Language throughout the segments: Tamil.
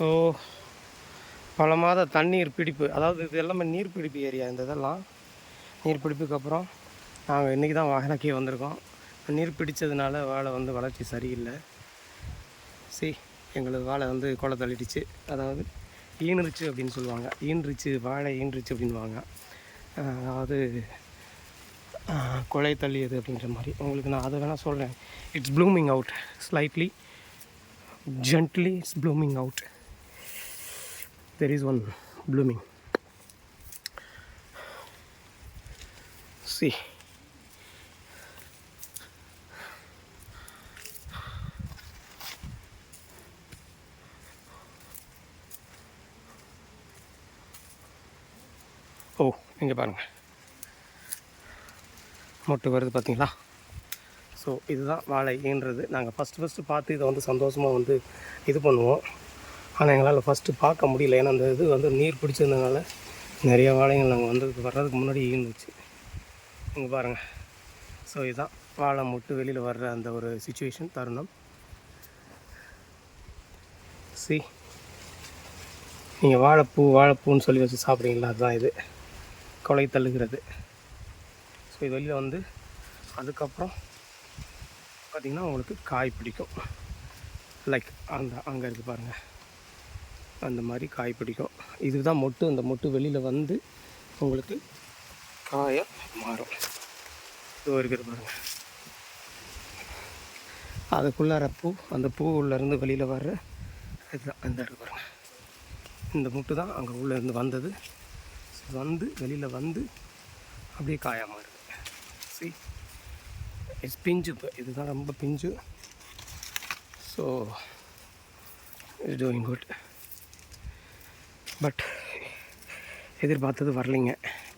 ஸோ பல மாத தண்ணீர் பிடிப்பு அதாவது இது எல்லாமே நீர் பிடிப்பு ஏரியா இந்த இதெல்லாம். நீர் பிடிப்புக்கு அப்புறம் நாங்கள் இன்றைக்கி தான் வாகனக்கே வந்திருக்கோம். நீர் பிடிச்சதுனால வாழை வந்து வளர்ச்சி சரியில்லை. சி எங்களுக்கு வாழை வந்து கொலை தள்ளிடுச்சு. அதாவது ஈனுருச்சு அப்படின்னு சொல்லுவாங்க. ஈன்றுச்சு வாழை ஈன்றுச்சு அப்படின்வாங்க அதாவது கொலை தள்ளியது அப்படின்ற மாதிரி. உங்களுக்கு நான் அதை வேணால் சொல்கிறேன் it's blooming out slightly gently it's blooming out there is one blooming. See. Oh, ஓ இங்கே பாருங்கள் மொட்டு வருது பார்த்தீங்களா ஸோ இதுதான் வாழை ஈன்றது. நாங்கள் ஃபஸ்ட்டு ஃபஸ்ட்டு பார்த்து இதை வந்து சந்தோஷமாக வந்து இது பண்ணுவோம். ஆனால் எங்களால் ஃபஸ்ட்டு பார்க்க முடியல. ஏன்னா அந்த இது வந்து நீர் பிடிச்சிருந்ததுனால நிறைய வாழைகள் நாங்கள் வந்து வர்றதுக்கு முன்னாடி இருந்துச்சு. இங்கே பாருங்கள் ஸோ இதுதான் வாழை முட்டு வெளியில் வர்ற அந்த ஒரு சுச்சுவேஷன் தருணம். சி நீங்கள் வாழைப்பூ வாழைப்பூன்னு சொல்லி வச்சு சாப்பிட்றீங்களா? அதுதான் இது. கொலை தள்ளுகிறது. ஸோ இது வெளியில் வந்து அதுக்கப்புறம் பார்த்திங்கன்னா உங்களுக்கு காய் பிடிக்கும். லைக் அந்த அங்கே இருக்குது பாருங்கள் அந்த மாதிரி காய் பிடிக்கும். இதுதான் மொட்டு. அந்த மொட்டு வெளியில் வந்து உங்களுக்கு காயாக மாறும். இது இருக்கிற பாருங்கள் அதுக்குள்ளார பூ அந்த பூ உள்ளேருந்து வெளியில் வர்ற இதுதான். அந்த இருக்கு பாருங்கள் இந்த முட்டு தான் அங்கே உள்ளேருந்து வந்தது. வந்து வெளியில் வந்து அப்படியே காயாக மாறுது. சி இட்ஸ் பிஞ்சு இப்போ. இதுதான் ரொம்ப பிஞ்சு. So it's doing good but எதிர்பார்த்தது வரலைங்க.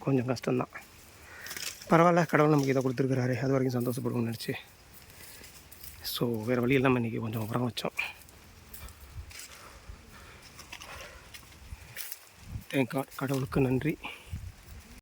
கொஞ்சம் கஷ்டம்தான். பரவாயில்ல கடவுள் நமக்கு இதை கொடுத்துருக்குறாரு. அது வரைக்கும் சந்தோஷப்படுவோம்னு நினச்சி. ஸோ வேறு வழி இல்லாமல் இன்றைக்கி கொஞ்சம் உரம் வச்சோம். தேங்க் கடவுளுக்கு நன்றி.